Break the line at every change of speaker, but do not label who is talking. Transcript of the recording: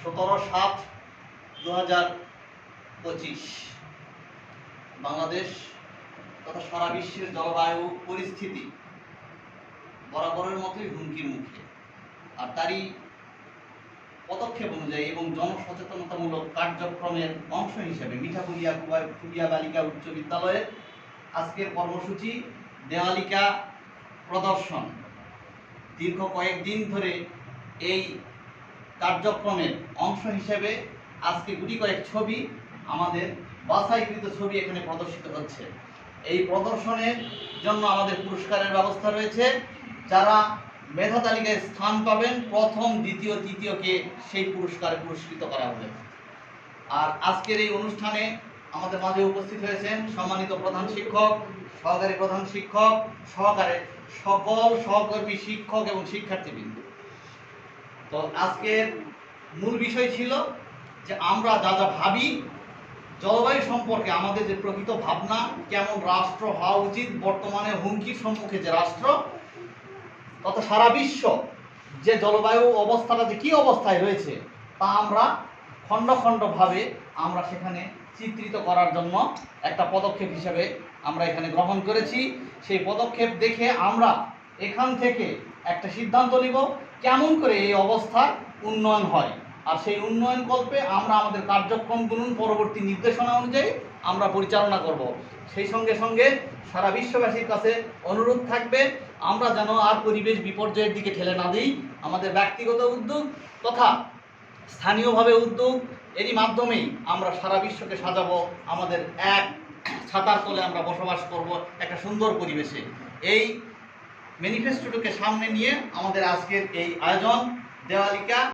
সতেরো সাত দু হাজার পঁচিশ। বাংলাদেশ তথা সারা বিশ্বের জলবায়ু পরিস্থিতি বরাবরের মতোই হুমকির মুখে আর তারই পদক্ষেপ অনুযায়ী এবং জনসচেতনতামূলক কার্যক্রমের অংশ হিসেবে মিঠাপুরিয়া কুবিয়া বালিকা উচ্চ বিদ্যালয়ে আজকের কর্মসূচি দেওয়ালিকা প্রদর্শন। দীর্ঘ কয়েকদিন ধরে এই কার্যক্রমের অংশ হিসেবে আজকে গুটি কয়েক ছবি আমাদের বাছাইকৃত ছবি এখানে প্রদর্শিত হচ্ছে। এই প্রদর্শনের জন্য আমাদের পুরস্কারের ব্যবস্থা রয়েছে। যারা মেধা তালিকায় স্থান পাবেন, প্রথম, দ্বিতীয়, তৃতীয়কে সেই পুরস্কারে পুরস্কৃত করা হবে। আর আজকের এই অনুষ্ঠানে আমাদের মাঝে উপস্থিত হয়েছেন সম্মানিত প্রধান শিক্ষক, সহকারী প্রধান শিক্ষক, সহকারে সকল সহকর্মী শিক্ষক এবং শিক্ষার্থীবৃন্দ। তো আজকের মূল বিষয় ছিল যে আমরা যা যা ভাবি, জলবায়ু সম্পর্কে আমাদের যে প্রকৃত ভাবনা, কেমন রাষ্ট্র হওয়া উচিত, বর্তমানে হুমকির সম্মুখে যে রাষ্ট্র তথা সারা বিশ্ব যে জলবায়ু অবস্থাটা যে কী অবস্থায় রয়েছে, তা আমরা খণ্ড খণ্ডভাবে আমরা সেখানে চিত্রিত করার জন্য একটা পদক্ষেপ হিসেবে আমরা এখানে গ্রহণ করেছি। সেই পদক্ষেপ দেখে আমরা এখান থেকে একটা সিদ্ধান্ত নিব। কেমন করে এই অবস্থার উন্নয়ন হয়? আর সেই উন্নয়ন কল্পে আমরা আমাদের কার্যক্রম কার্যক্রমগুলো পরবর্তী নির্দেশনা অনুযায়ী আমরা পরিচালনা করব। সেই সঙ্গে সঙ্গে সারা বিশ্ববাসীর কাছে অনুরোধ থাকবে, আমরা যেন আর পরিবেশ বিপর্যয়ের দিকে ঠেলে না দিই, আমাদের ব্যক্তিগত উদ্যোগ তথা স্থানীয়ভাবে উদ্যোগ, এরই মাধ্যমেই আমরা সারা বিশ্বকে সাজাবো, আমাদের এক ছাতার তলে আমরা বসবাস করব একটা সুন্দর পরিবেশে। এই ম্যানিফেস্টোটাকে সামনে নিয়ে আমাদের আজকের এই আয়োজন দেওয়ালিকা